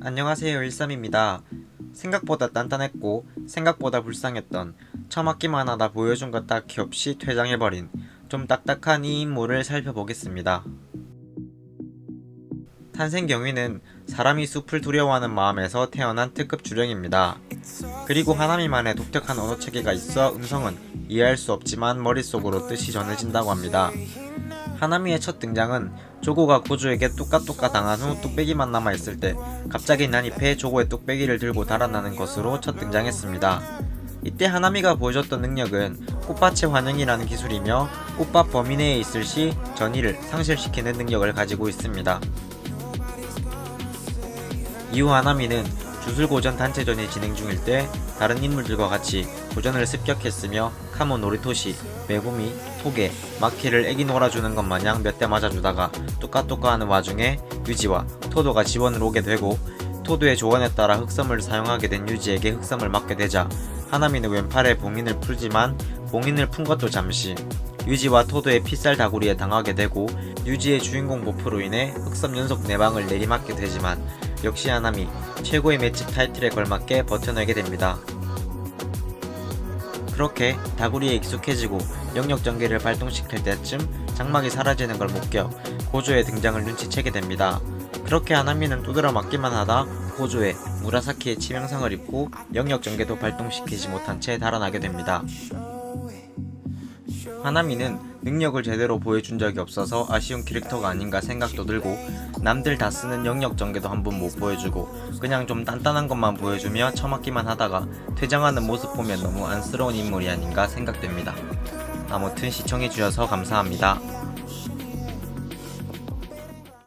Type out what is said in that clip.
안녕하세요 일삼입니다. 생각보다 단단했고 생각보다 불쌍했던 처맞기만 하다 보여준 것 딱히 없이 퇴장해버린 좀 딱딱한 이 인물을 살펴보겠습니다. 탄생 경위는 사람이 숲을 두려워하는 마음에서 태어난 특급 주령입니다. 그리고 하나미만의 독특한 언어 체계가 있어 음성은 이해할 수 없지만 머릿속으로 뜻이 전해진다고 합니다. 하나미의 첫 등장은 조고가 고조에게 뚝까뚝까 당한 후 뚝배기만 남아있을 때 갑자기 난입해 조고의 뚝배기를 들고 달아나는 것으로 첫 등장했습니다. 이때 하나미가 보여줬던 능력은 꽃밭의 환영이라는 기술이며 꽃밭 범위 내에 있을 시 전의를 상실시키는 능력을 가지고 있습니다. 이후 하나미는 주술고전 단체전이 진행 중일 때 다른 인물들과 같이 고전을 습격했으며 카모 노리토시, 메구미, 토게, 마키를 애기 놀아주는 것 마냥 몇 대 맞아주다가 뚜까뚜까 하는 와중에 유지와 토도가 지원을 오게 되고 토도의 조언에 따라 흑섬을 사용하게 된 유지에게 흑섬을 맡게 되자 하나미는 왼팔에 봉인을 풀지만 봉인을 푼 것도 잠시 유지와 토도의 피살 다구리에 당하게 되고 유지의 주인공 보프로 인해 흑섬 연속 4방을 내리맞게 되지만 역시 하나미 최고의 맷집 타이틀에 걸맞게 버텨내게 됩니다. 그렇게 다구리에 익숙해지고 영역 전개를 발동시킬 때쯤 장막이 사라지는 걸 목격 고조의 등장을 눈치채게 됩니다. 그렇게 하나미는 두드려 맞기만 하다 고조의 무라사키의 치명상을 입고 영역 전개도 발동시키지 못한 채 달아나게 됩니다. 하나미는 능력을 제대로 보여준 적이 없어서 아쉬운 캐릭터가 아닌가 생각도 들고 남들 다 쓰는 영역 전개도 한번 못 보여주고 그냥 좀 단단한 것만 보여주며 처맞기만 하다가 퇴장하는 모습 보면 너무 안쓰러운 인물이 아닌가 생각됩니다. 아무튼 시청해주셔서 감사합니다.